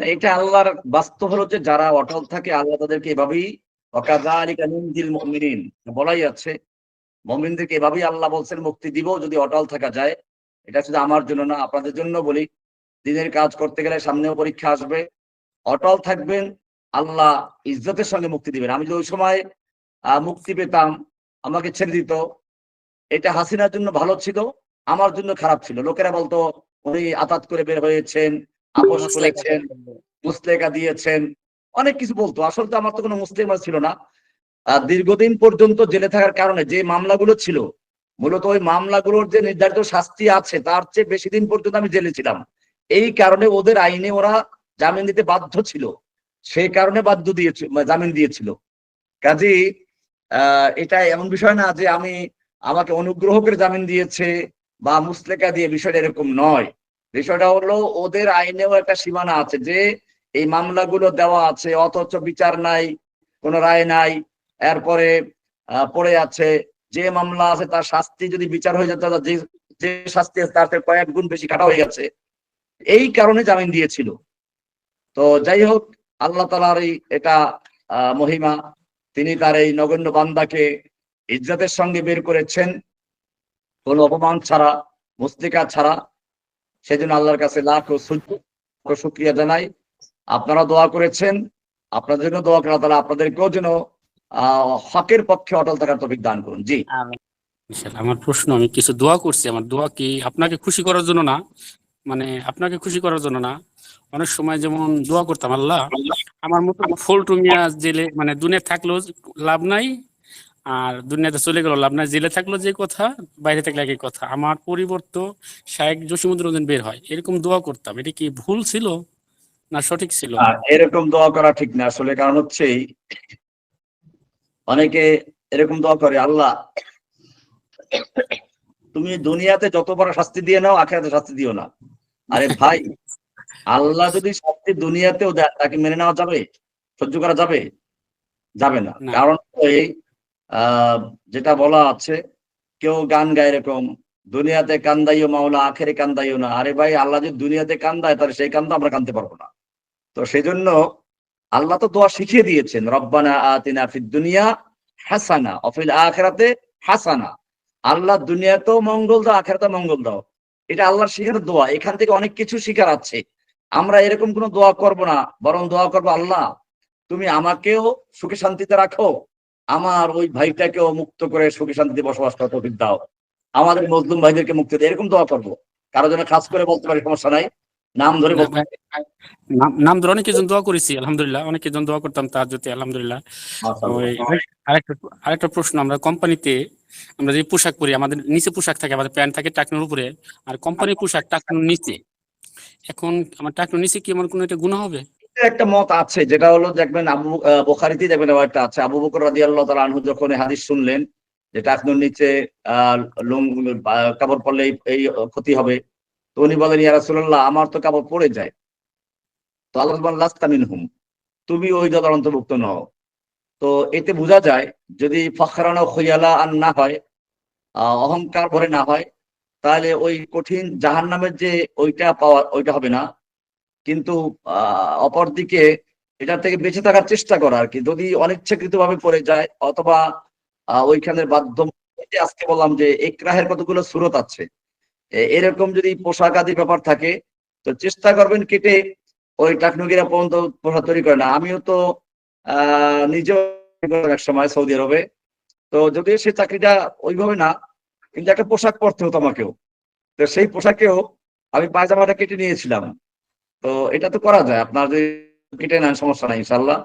এটা আল্লাহর বাস্তব হলো যে যারা অটল থাকে, আল্লাহ তাদেরকে এভাবেই বলাই আছে, মুমিনদেরকে এভাবেই আল্লাহ বলছেন, মুক্তি দিব যদি অটল থাকা যায়। এটা শুধু আমার জন্য না, আপনাদের জন্য বলি, দিনের কাজ করতে গেলে সামনেও পরীক্ষা আসবে, অটল থাকবেন, আল্লাহ ইজ্জতের সঙ্গে মুক্তি দিবেন। আমি যদি ওই সময় মুক্তি পেতাম, আমাকে ছেড়ে দিত, এটা হাসিনার জন্য ভালো ছিল, আমার জন্য খারাপ ছিল। লোকেরা বলতো, উনি আতাত করে বের হয়েছেন আপোষ করেছেন মুসলেকা দিয়েছেন অনেক কিছু বলতো। আসলে তো আমার তো কোনো মুসলিম ছিল না। দীর্ঘদিন পর্যন্ত জেলে থাকার কারণে যে মামলাগুলো ছিল মূলত ওই মামলাগুলোর যে নির্ধারিত শাস্তি আছে তার চেয়ে বেশি দিন পর্যন্ত আমি জেলে ছিলাম। এই কারণে ওদের আইনে ওরা জামিন দিতে বাধ্য ছিল। সেই কারণে বাধ্য দিয়েছিল জামিন দিয়েছিল। কাজী আহ এটা এমন বিষয় না যে আমি আমাকে অনুগ্রহ করে জামিন দিয়েছে বা মুসলেকা দিয়ে বিষয়টা এরকম নয়। বিষয়টা হলো ওদের আইনেও একটা সীমানা আছে যে এই মামলাগুলো দেওয়া আছে, অথচ বিচার নাই, কোনো রায় নাই, এরপরে পড়ে আছে যে মামলা আছে তার শাস্তি যদি বিচার হয়ে যেত যে যে শাস্তি আছে তার থেকে কয়েক গুণ বেশি কাটা হয়ে গেছে। এই কারণে জামিন দিয়েছিল। তো যাই হোক, আল্লাহ তালার এই এটা মহিমা, তিনি তার এই নগণ্য বান্দাকে ইজ্জতের সঙ্গে বের করেছেন। কোন অপমান ছাড়া, মুস্তিকা ছাড়া। সেজন্য আল্লাহর কাছে লাখ ও শুক্রিয়া জানাই। আপনারা দোয়া করেছেন আপনাদের জন্য দোয়া করা তারা আপনাদেরকেও যেন আহ হকের পক্ষে অটল থাকার তফিক দান করুন। জি। আমার প্রশ্ন আমি কিছু দোয়া করছি আমার দোয়া কি আপনাকে খুশি করার জন্য না? মানে আপনাকে খুশি করার জন্য না? অনেক সময় যেমন দোয়া করতাম আল্লাহ আমার মতো ফল্টু মিয়া জেলে মানে দুনিয়া থাকলেও লাভ নাই আর দুনিয়াতে চলে গেল লাভ নাই। জেলে থাকল যে কথা বাইরে থাকলে একই কথা। আমার পরিবর্তন শায়েক জসিমুদ্দিন বের হয়। এরকম দোয়া করতাম। এটা কি ভুল ছিল না সঠিক ছিল? এরকম দোয়া করা ঠিক না। আসলে কারণ হচ্ছে অনেকে এরকম দোয়া করে আল্লাহ তুমি দুনিয়াতে যত বড় শাস্তি দিয়ে নাও আখেরাতে শাস্তি দিও না। আরে ভাই আল্লাহ যদি শাস্তি দুনিয়াতেও দেয় তাকে মেনে নেওয়া যাবে? সহ্য করা যাবে? যাবে না। কারণ যেটা বলা আছে, কেউ গান গায় এরকম, দুনিয়াতে কান্দাইও মাওলা, আখেরে কান্দাইও না। আরে ভাই, আল্লাহ যদি দুনিয়াতে কান্দায়, তাহলে সেই কান্দা আমরা কানতে পারব না। তো সেই জন্য আল্লাহ তো দোয়া শিখিয়ে দিয়েছেন, রব্বানা আতিনা ফিদ দুনিয়া হাসানা অফিল আখেরাতে হাসানা। আল্লাহ দুনিয়াতেও মঙ্গল দাও আখেরাতে মঙ্গল দাও। এটা আল্লাহর শিখার দোয়া। এখান থেকে অনেক কিছু শিখার আছে। আমরা এরকম কোনো দোয়া করব না, বরং দোয়া করব, আল্লাহ, তুমি আমাকেও সুখে শান্তিতে রাখো আমার ওই ভাইটাকেও মুক্ত করে সুখে শান্তিতে বসবাস করার তৌফিক দাও। আমাদের মজলুম ভাইদেরকে মুক্তি দাও এরকম দোয়া করব। কারও জন্য খাস করে বলতে পারি সমস্যা নাই। নাম ধরে বলতে। নাম- ধরে অনেক কিছু দোয়া করেছি আলহামদুলিল্লাহ। অনেক কিছু দোয়া করতাম তার যদি আলহামদুলিল্লাহ। আরেকটা আরেকটা প্রশ্ন আমরা কোম্পানিতে আমরা যে পোশাক পরি আমাদের নিচে পোশাক থাকে আমাদের প্যান্ট থাকে টাকনোর উপরে আর কোম্পানির পোশাক টাকনোর নিচে। এখন আমার টাকনোর নিচে কি আমার কোনো একটা গুণ হবে? একটা মত আছে, যেটা হলো দেখবেন আবু বোখারিতে দেখবেন আবার একটা আছে। আবু বকর রাদিয়াল্লাহু তাআলা আনহু যখন হাদিস শুনলেন, যে টাকনুর নিচে, আহ কাপড় পরলে এই- ক্ষতি হবে, তো উনি বলেন, ইয়া রাসূলুল্লাহ, আমার তো কাপড় পড়ে যায়। তো আল্লাহ লাস্তা তুমি ওই দলের অন্তর্ভুক্ত নও। তো এতে বোঝা যায়, যদি ফখরানো খৈয়ালা আর না হয় অহংকার ভরে না হয়, তাহলে ওই কঠিন জাহান্নামের যে ওইটা পাওয়া, ওইটা হবে না। কিন্তু অপরদিকে এটার থেকে বেঁচে থাকার চেষ্টা করা আর কি। যদি অনিচ্ছাকৃত ভাবে পড়ে যায় অথবা ওইখানের বাধ্য যে আজকে বললাম যে একরাহের কতগুলো সুরত আছে এরকম যদি পোশাক আদি ব্যাপার থাকে, তো চেষ্টা করবেন কেটে ওই টাকনুকিরা পর্যন্ত পোশাক তৈরি করে না। আমিও তো আহ নিজেও এক সময় সৌদি আরবে। তো যদিও সে চাকরিটা ওইভাবে না, কিন্তু একটা পোশাক পরতে হতো আমাকেও। তো সেই পোশাকেও আমি পায়জামাটা কেটে নিয়েছিলাম। তো এটা তো করা যায়। আপনার যদি কেটে নেন সমস্যা নাই ইনশাল্লাহ